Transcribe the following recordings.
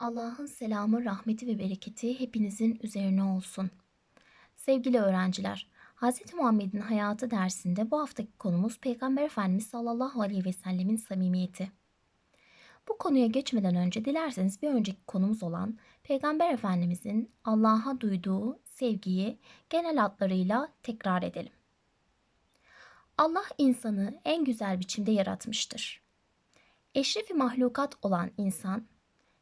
Allah'ın selamı, rahmeti ve bereketi hepinizin üzerine olsun. Sevgili öğrenciler, Hz. Muhammed'in hayatı dersinde bu haftaki konumuz Peygamber Efendimiz sallallahu aleyhi ve sellemin samimiyeti. Bu konuya geçmeden önce dilerseniz bir önceki konumuz olan Peygamber Efendimizin Allah'a duyduğu sevgiyi genel adlarıyla tekrar edelim. Allah insanı en güzel biçimde yaratmıştır. Eşrefi mahlukat olan insan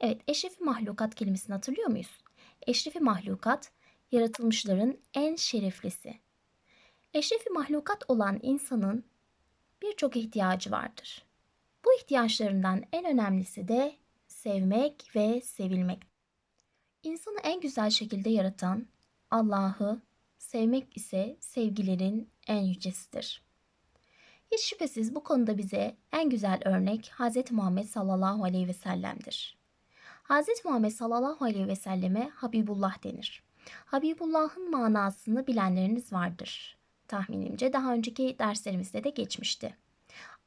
Evet, eşrefi mahlukat kelimesini hatırlıyor muyuz? Eşrefi mahlukat, yaratılmışların en şereflisi. Eşrefi mahlukat olan insanın birçok ihtiyacı vardır. Bu ihtiyaçlarından en önemlisi de sevmek ve sevilmek. İnsanı en güzel şekilde yaratan Allah'ı sevmek ise sevgilerin en yücesidir. Hiç şüphesiz bu konuda bize en güzel örnek Hz. Muhammed sallallahu aleyhi ve sellem'dir. Hz. Muhammed sallallahu aleyhi ve selleme Habibullah denir. Habibullah'ın manasını bilenleriniz vardır. Tahminimce daha önceki derslerimizde de geçmişti.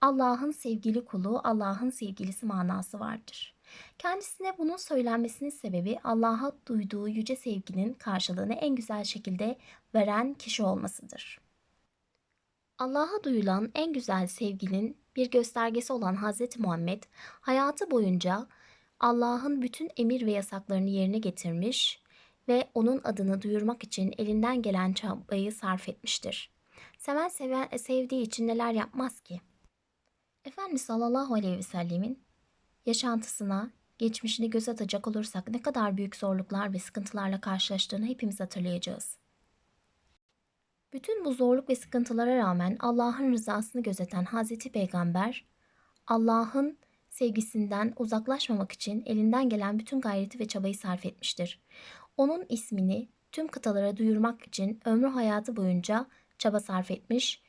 Allah'ın sevgili kulu, Allah'ın sevgilisi manası vardır. Kendisine bunun söylenmesinin sebebi Allah'a duyduğu yüce sevginin karşılığını en güzel şekilde veren kişi olmasıdır. Allah'a duyulan en güzel sevginin bir göstergesi olan Hz. Muhammed hayatı boyunca Allah'ın bütün emir ve yasaklarını yerine getirmiş ve onun adını duyurmak için elinden gelen çabayı sarf etmiştir. Seven seven sevdiği için neler yapmaz ki? Efendimiz sallallahu aleyhi ve sellemin yaşantısına, geçmişini göz atacak olursak ne kadar büyük zorluklar ve sıkıntılarla karşılaştığını hepimiz hatırlayacağız. Bütün bu zorluk ve sıkıntılara rağmen Allah'ın rızasını gözeten Hazreti Peygamber, Allah'ın sevgisinden uzaklaşmamak için elinden gelen bütün gayreti ve çabayı sarf etmiştir. Onun ismini tüm kıtalara duyurmak için ömrü hayatı boyunca çaba sarf etmiş,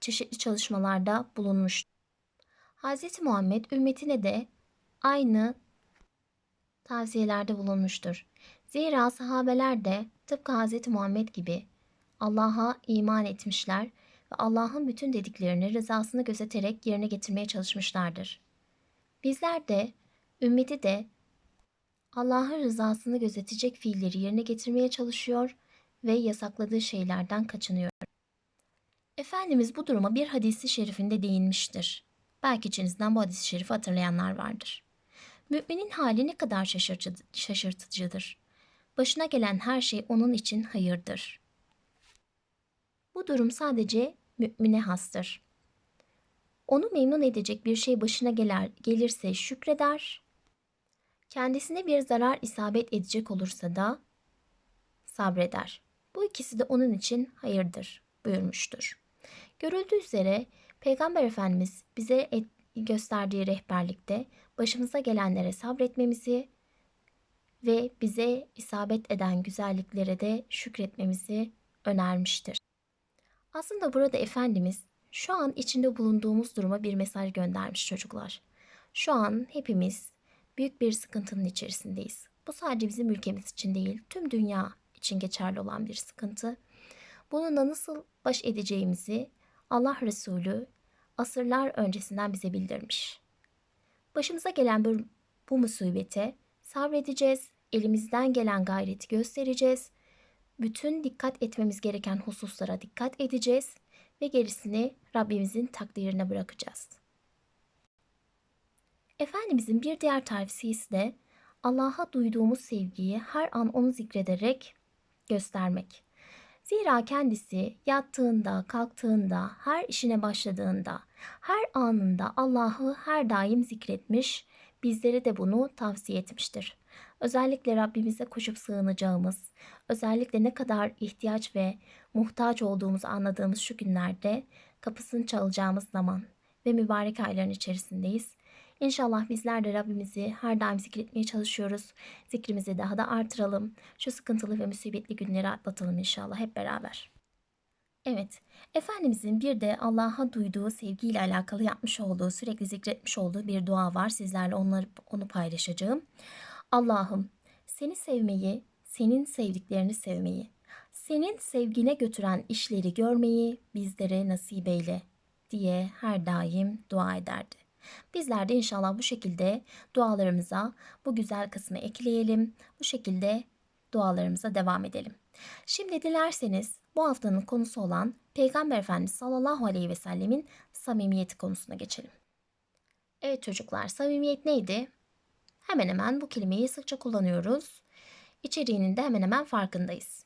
çeşitli çalışmalarda bulunmuş. Hz. Muhammed ümmetine de aynı tavsiyelerde bulunmuştur. Zira sahabeler de tıpkı Hz. Muhammed gibi Allah'a iman etmişler ve Allah'ın bütün dediklerini rızasını gözeterek yerine getirmeye çalışmışlardır. Bizler de, ümmeti de Allah'ın rızasını gözetecek fiilleri yerine getirmeye çalışıyor ve yasakladığı şeylerden kaçınıyor. Efendimiz bu duruma bir hadisi şerifinde değinmiştir. Belki içinizden bu hadisi şerifi hatırlayanlar vardır. Müminin hali ne kadar şaşırtıcıdır. Başına gelen her şey onun için hayırdır. Bu durum sadece mümine hastır. Onu memnun edecek bir şey başına gelir, gelirse şükreder. Kendisine bir zarar isabet edecek olursa da sabreder. Bu ikisi de onun için hayırdır buyurmuştur. Görüldüğü üzere Peygamber Efendimiz bize et, gösterdiği rehberlikte başımıza gelenlere sabretmemizi ve bize isabet eden güzelliklere de şükretmemizi önermiştir. Aslında burada Efendimiz şu an içinde bulunduğumuz duruma bir mesaj göndermiş çocuklar. Şu an hepimiz büyük bir sıkıntının içerisindeyiz. Bu sadece bizim ülkemiz için değil, tüm dünya için geçerli olan bir sıkıntı. Bununla nasıl baş edeceğimizi Allah Resulü asırlar öncesinden bize bildirmiş. Başımıza gelen bu, bu musibete sabredeceğiz, elimizden gelen gayreti göstereceğiz, bütün dikkat etmemiz gereken hususlara dikkat edeceğiz ve gerisini Rabbimizin takdirine bırakacağız. Efendimizin bir diğer tavsiyesi de Allah'a duyduğumuz sevgiyi her an onu zikrederek göstermek. Zira kendisi yattığında, kalktığında, her işine başladığında, her anında Allah'ı her daim zikretmiş, bizlere de bunu tavsiye etmiştir. Özellikle Rabbimize koşup sığınacağımız, özellikle ne kadar ihtiyaç ve muhtaç olduğumuzu anladığımız şu günlerde kapısını çalacağımız zaman ve mübarek ayların içerisindeyiz. İnşallah bizler de Rabbimizi her daim zikretmeye çalışıyoruz. Zikrimizi daha da artıralım. Şu sıkıntılı ve musibetli günleri atlatalım inşallah hep beraber. Evet, Efendimizin bir de Allah'a duyduğu sevgiyle alakalı yapmış olduğu, sürekli zikretmiş olduğu bir dua var. Sizlerle onları, onu paylaşacağım. Allah'ım seni sevmeyi, senin sevdiklerini sevmeyi, senin sevgine götüren işleri görmeyi bizlere nasip eyle diye her daim dua ederdi. Bizler de inşallah bu şekilde dualarımıza bu güzel kısmı ekleyelim. Bu şekilde dualarımıza devam edelim. Şimdi dilerseniz bu haftanın konusu olan Peygamber Efendimiz sallallahu aleyhi ve sellemin samimiyeti konusuna geçelim. Evet çocuklar samimiyet neydi? Hemen hemen bu kelimeyi sıkça kullanıyoruz. İçeriğinin de hemen hemen farkındayız.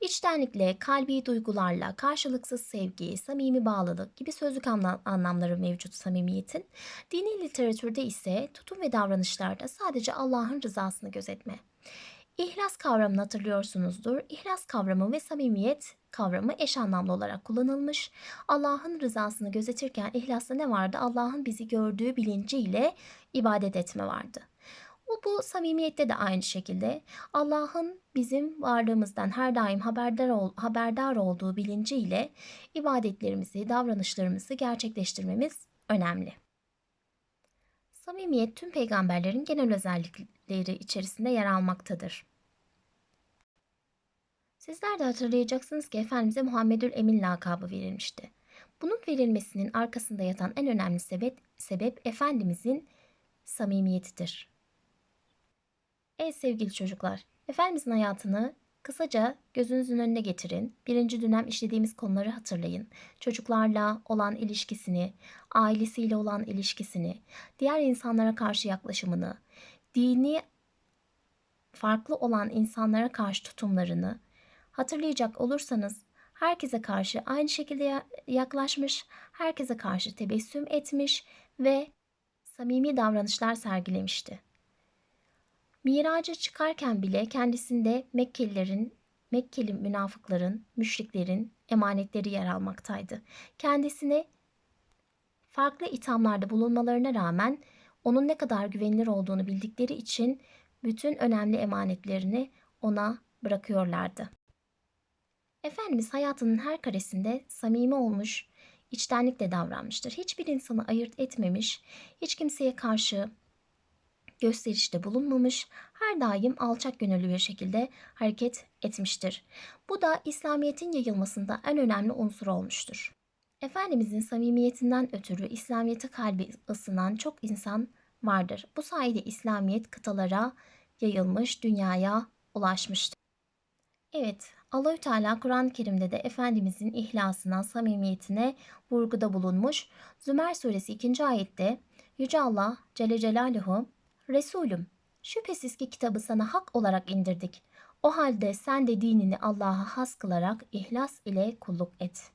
İçtenlikle, kalbi duygularla, karşılıksız sevgi, samimi bağlılık gibi sözlük anlam- anlamları mevcut samimiyetin. Dini literatürde ise tutum ve davranışlarda sadece Allah'ın rızasını gözetme. İhlas kavramını hatırlıyorsunuzdur. İhlas kavramı ve samimiyet kavramı eş anlamlı olarak kullanılmış. Allah'ın rızasını gözetirken ihlasta ne vardı? Allah'ın bizi gördüğü bilinciyle ibadet etme vardı. Bu, bu samimiyette de aynı şekilde Allah'ın bizim varlığımızdan her daim haberdar, ol, haberdar olduğu bilinciyle ibadetlerimizi, davranışlarımızı gerçekleştirmemiz önemli. Samimiyet tüm peygamberlerin genel özellikleri içerisinde yer almaktadır. Sizler de hatırlayacaksınız ki Efendimiz'e Muhammedül Emin lakabı verilmişti. Bunun verilmesinin arkasında yatan en önemli sebep, sebep Efendimiz'in samimiyetidir. Evet sevgili çocuklar, Efendimiz'in hayatını kısaca gözünüzün önüne getirin. Birinci dönem işlediğimiz konuları hatırlayın. Çocuklarla olan ilişkisini, ailesiyle olan ilişkisini, diğer insanlara karşı yaklaşımını, dini farklı olan insanlara karşı tutumlarını hatırlayacak olursanız herkese karşı aynı şekilde yaklaşmış, herkese karşı tebessüm etmiş ve samimi davranışlar sergilemişti. Miraca çıkarken bile kendisinde Mekkelilerin, Mekkeli münafıkların, müşriklerin emanetleri yer almaktaydı. Kendisine farklı ithamlarda bulunmalarına rağmen onun ne kadar güvenilir olduğunu bildikleri için bütün önemli emanetlerini ona bırakıyorlardı. Efendimiz hayatının her karesinde samimi olmuş, içtenlikle davranmıştır. Hiçbir insanı ayırt etmemiş, hiç kimseye karşı gösterişte bulunmamış, her daim alçak gönüllü bir şekilde hareket etmiştir. Bu da İslamiyet'in yayılmasında en önemli unsur olmuştur. Efendimizin samimiyetinden ötürü İslamiyet'e kalbi ısınan çok insan vardır. Bu sayede İslamiyet kıtalara yayılmış, dünyaya ulaşmıştır. Evet, Allahü Teala Kur'an-ı Kerim'de de Efendimizin ihlasına, samimiyetine vurguda bulunmuş. Zümer suresi 2. ayette Yüce Allah Celle Celaluhu Resulüm, şüphesiz ki kitabı sana hak olarak indirdik. O halde sen de dinini Allah'a has kılarak ihlas ile kulluk et.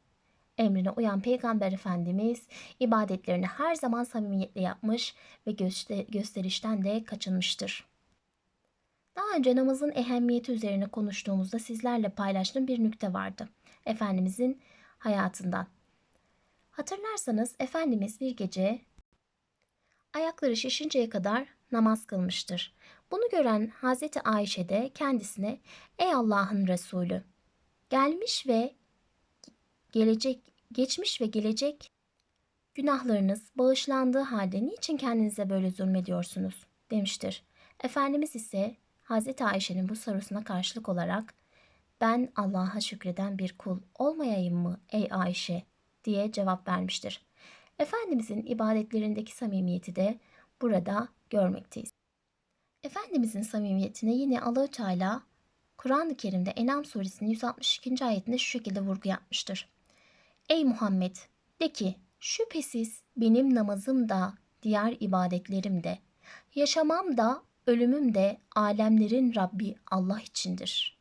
Emrine uyan Peygamber Efendimiz ibadetlerini her zaman samimiyetle yapmış ve göster gösterişten de kaçınmıştır. Daha önce namazın ehemmiyeti üzerine konuştuğumuzda sizlerle paylaştığım bir nükte vardı. Efendimizin hayatından. Hatırlarsanız Efendimiz bir gece ayakları şişinceye kadar namaz kılmıştır. Bunu gören Hazreti Ayşe de kendisine ''Ey Allah'ın Resulü, gelmiş ve gelecek, geçmiş ve gelecek günahlarınız bağışlandığı halde niçin kendinize böyle zulmediyorsunuz?'' demiştir. Efendimiz ise Hazreti Ayşe'nin bu sorusuna karşılık olarak ben Allah'a şükreden bir kul olmayayım mı ey Ayşe diye cevap vermiştir. Efendimizin ibadetlerindeki samimiyeti de burada görmekteyiz. Efendimizin samimiyetine yine Allahü Teala Kur'an-ı Kerim'de Enam suresinin 162. ayetinde şu şekilde vurgu yapmıştır. Ey Muhammed de ki şüphesiz benim namazım da diğer ibadetlerim de yaşamam da ölümüm de alemlerin Rabbi Allah içindir.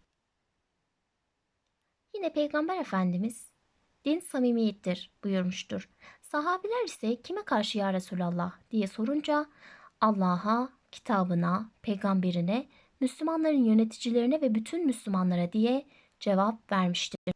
Yine Peygamber Efendimiz din samimiyettir buyurmuştur. Sahabiler ise kime karşı ya Resulallah diye sorunca Allah'a, kitabına, peygamberine, Müslümanların yöneticilerine ve bütün Müslümanlara diye cevap vermiştir.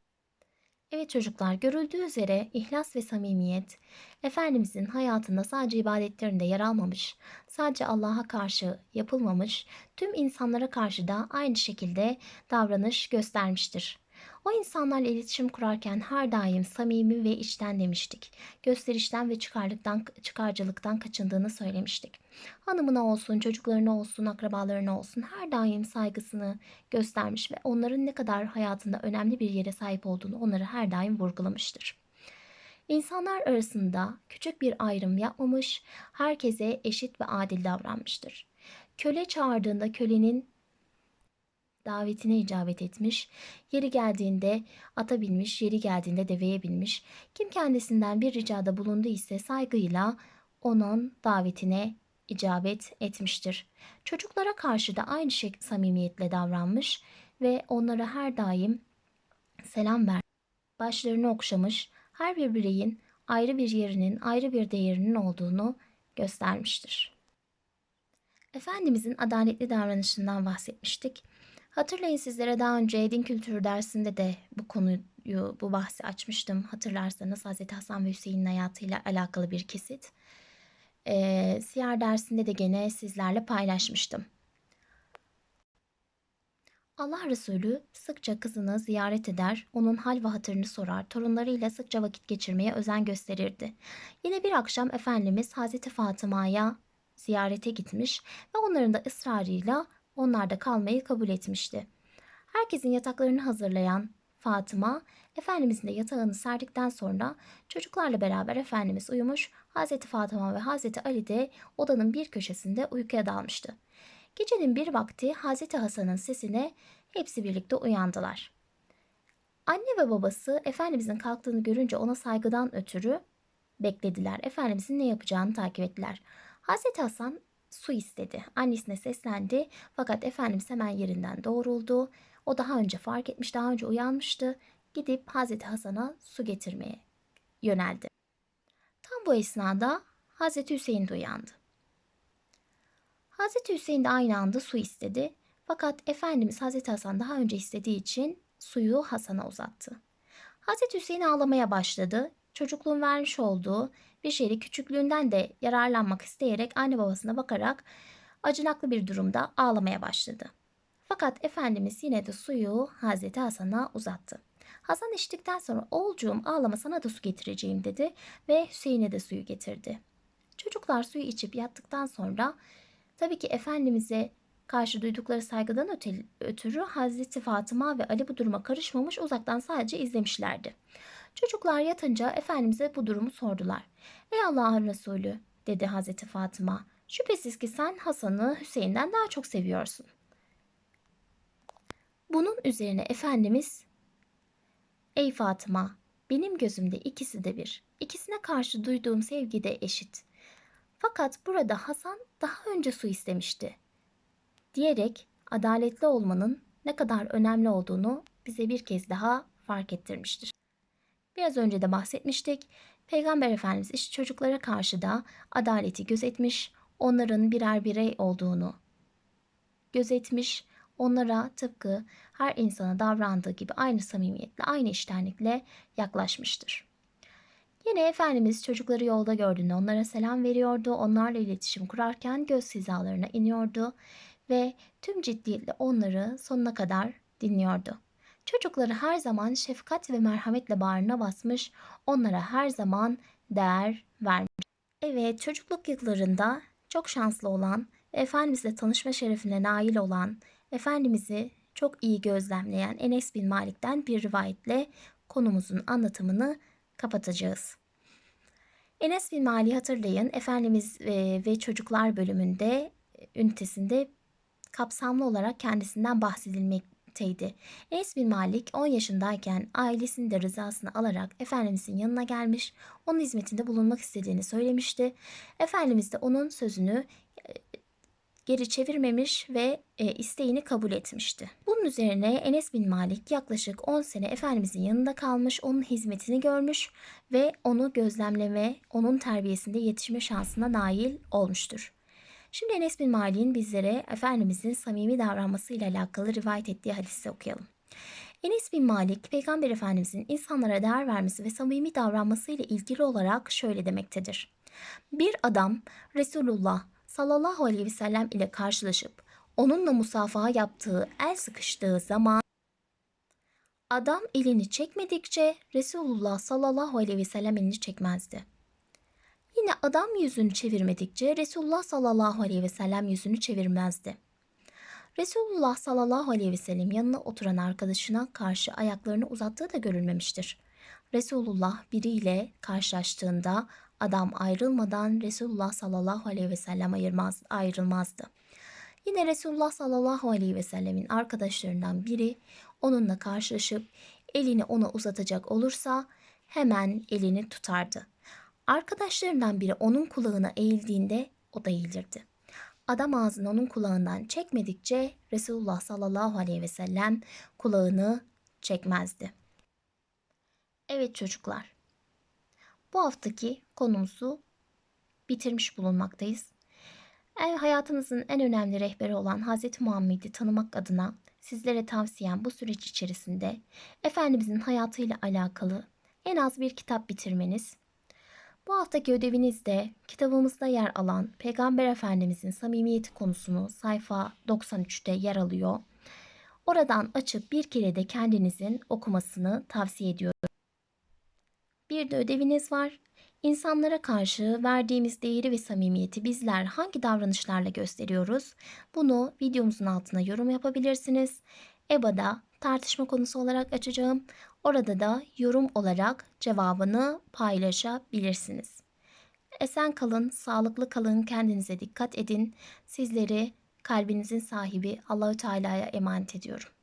Evet çocuklar görüldüğü üzere ihlas ve samimiyet Efendimizin hayatında sadece ibadetlerinde yer almamış, sadece Allah'a karşı yapılmamış, tüm insanlara karşı da aynı şekilde davranış göstermiştir. O insanlarla iletişim kurarken her daim samimi ve içten demiştik. Gösterişten ve çıkarlıktan, çıkarcılıktan kaçındığını söylemiştik. Hanımına olsun, çocuklarına olsun, akrabalarına olsun her daim saygısını göstermiş ve onların ne kadar hayatında önemli bir yere sahip olduğunu onları her daim vurgulamıştır. İnsanlar arasında küçük bir ayrım yapmamış, herkese eşit ve adil davranmıştır. Köle çağırdığında kölenin davetine icabet etmiş, yeri geldiğinde ata binmiş, yeri geldiğinde deveye binmiş. Kim kendisinden bir ricada bulundu ise saygıyla onun davetine icabet etmiştir. Çocuklara karşı da aynı şey samimiyetle davranmış ve onlara her daim selam ver, başlarını okşamış, her bir bireyin ayrı bir yerinin, ayrı bir değerinin olduğunu göstermiştir. Efendimizin adaletli davranışından bahsetmiştik. Hatırlayın sizlere daha önce din kültürü dersinde de bu konuyu, bu bahsi açmıştım. Hatırlarsanız Hz. Hasan ve Hüseyin'in hayatıyla alakalı bir kesit. Ee, siyer dersinde de gene sizlerle paylaşmıştım. Allah Resulü sıkça kızını ziyaret eder, onun hal ve hatırını sorar, torunlarıyla sıkça vakit geçirmeye özen gösterirdi. Yine bir akşam Efendimiz Hazreti Fatıma'ya ziyarete gitmiş ve onların da ısrarıyla onlarda kalmayı kabul etmişti. Herkesin yataklarını hazırlayan Fatıma, Efendimizin de yatağını serdikten sonra çocuklarla beraber Efendimiz uyumuş, Hazreti Fatıma ve Hazreti Ali de odanın bir köşesinde uykuya dalmıştı. Gecenin bir vakti Hazreti Hasan'ın sesine hepsi birlikte uyandılar. Anne ve babası Efendimizin kalktığını görünce ona saygıdan ötürü beklediler. Efendimizin ne yapacağını takip ettiler. Hazreti Hasan su istedi. Annesine seslendi fakat Efendimiz hemen yerinden doğruldu. O daha önce fark etmiş, daha önce uyanmıştı. Gidip Hazreti Hasan'a su getirmeye yöneldi. Tam bu esnada Hazreti Hüseyin de uyandı. Hazreti Hüseyin de aynı anda su istedi. Fakat Efendimiz Hazreti Hasan daha önce istediği için suyu Hasan'a uzattı. Hazreti Hüseyin ağlamaya başladı. Çocukluğun vermiş olduğu bir şeyi küçüklüğünden de yararlanmak isteyerek anne babasına bakarak acınaklı bir durumda ağlamaya başladı. Fakat Efendimiz yine de suyu Hazreti Hasan'a uzattı. Hasan içtikten sonra oğulcuğum ağlama sana da su getireceğim dedi ve Hüseyin'e de suyu getirdi. Çocuklar suyu içip yattıktan sonra tabii ki Efendimiz'e karşı duydukları saygıdan ötürü Hazreti Fatıma ve Ali bu duruma karışmamış uzaktan sadece izlemişlerdi. Çocuklar yatınca Efendimiz'e bu durumu sordular. Ey Allah'ın Resulü dedi Hazreti Fatıma. Şüphesiz ki sen Hasan'ı Hüseyin'den daha çok seviyorsun. Bunun üzerine Efendimiz Ey Fatıma benim gözümde ikisi de bir. İkisine karşı duyduğum sevgi de eşit. Fakat burada Hasan daha önce su istemişti. Diyerek adaletli olmanın ne kadar önemli olduğunu bize bir kez daha fark ettirmiştir. Biraz önce de bahsetmiştik. Peygamber Efendimiz işte çocuklara karşı da adaleti gözetmiş, onların birer birey olduğunu gözetmiş, onlara tıpkı her insana davrandığı gibi aynı samimiyetle, aynı iştenlikle yaklaşmıştır. Yine Efendimiz çocukları yolda gördüğünde onlara selam veriyordu, onlarla iletişim kurarken göz hizalarına iniyordu ve tüm ciddiyetle onları sonuna kadar dinliyordu. Çocukları her zaman şefkat ve merhametle bağrına basmış, onlara her zaman değer vermiş. Evet, çocukluk yıllarında çok şanslı olan Efendimizle tanışma şerefine nail olan, Efendimiz'i çok iyi gözlemleyen Enes bin Malik'ten bir rivayetle konumuzun anlatımını kapatacağız. Enes bin Malik'i hatırlayın, Efendimiz ve Çocuklar bölümünde, ünitesinde kapsamlı olarak kendisinden bahsedilmekteydi. Enes bin Malik 10 yaşındayken ailesinin de rızasını alarak Efendimizin yanına gelmiş, onun hizmetinde bulunmak istediğini söylemişti. Efendimiz de onun sözünü e, geri çevirmemiş ve e, isteğini kabul etmişti. Bunun üzerine Enes bin Malik yaklaşık 10 sene Efendimizin yanında kalmış, onun hizmetini görmüş ve onu gözlemleme, onun terbiyesinde yetişme şansına nail olmuştur. Şimdi Enes bin Malik'in bizlere Efendimizin samimi davranmasıyla alakalı rivayet ettiği hadisi okuyalım. Enes bin Malik, Peygamber Efendimizin insanlara değer vermesi ve samimi davranmasıyla ilgili olarak şöyle demektedir. Bir adam Resulullah sallallahu aleyhi ve sellem ile karşılaşıp onunla musafaha yaptığı el sıkıştığı zaman adam elini çekmedikçe Resulullah sallallahu aleyhi ve sellem elini çekmezdi. Yine adam yüzünü çevirmedikçe Resulullah sallallahu aleyhi ve sellem yüzünü çevirmezdi. Resulullah sallallahu aleyhi ve sellem yanına oturan arkadaşına karşı ayaklarını uzattığı da görülmemiştir. Resulullah biriyle karşılaştığında adam ayrılmadan Resulullah sallallahu aleyhi ve sellem ayırmaz, ayrılmazdı. Yine Resulullah sallallahu aleyhi ve sellemin arkadaşlarından biri onunla karşılaşıp elini ona uzatacak olursa hemen elini tutardı. Arkadaşlarından biri onun kulağına eğildiğinde o da eğilirdi. Adam ağzını onun kulağından çekmedikçe Resulullah sallallahu aleyhi ve sellem kulağını çekmezdi. Evet çocuklar. Bu haftaki konumuzu bitirmiş bulunmaktayız. Eğer hayatınızın en önemli rehberi olan Hz. Muhammed'i tanımak adına sizlere tavsiyem bu süreç içerisinde Efendimizin hayatıyla alakalı en az bir kitap bitirmeniz. Bu haftaki ödeviniz de kitabımızda yer alan Peygamber Efendimizin samimiyeti konusunu sayfa 93'te yer alıyor. Oradan açıp bir kere de kendinizin okumasını tavsiye ediyorum. Bir de ödeviniz var. İnsanlara karşı verdiğimiz değeri ve samimiyeti bizler hangi davranışlarla gösteriyoruz? Bunu videomuzun altına yorum yapabilirsiniz. EBA'da tartışma konusu olarak açacağım. Orada da yorum olarak cevabını paylaşabilirsiniz. Esen kalın, sağlıklı kalın, kendinize dikkat edin. Sizleri kalbinizin sahibi Allahü Teala'ya emanet ediyorum.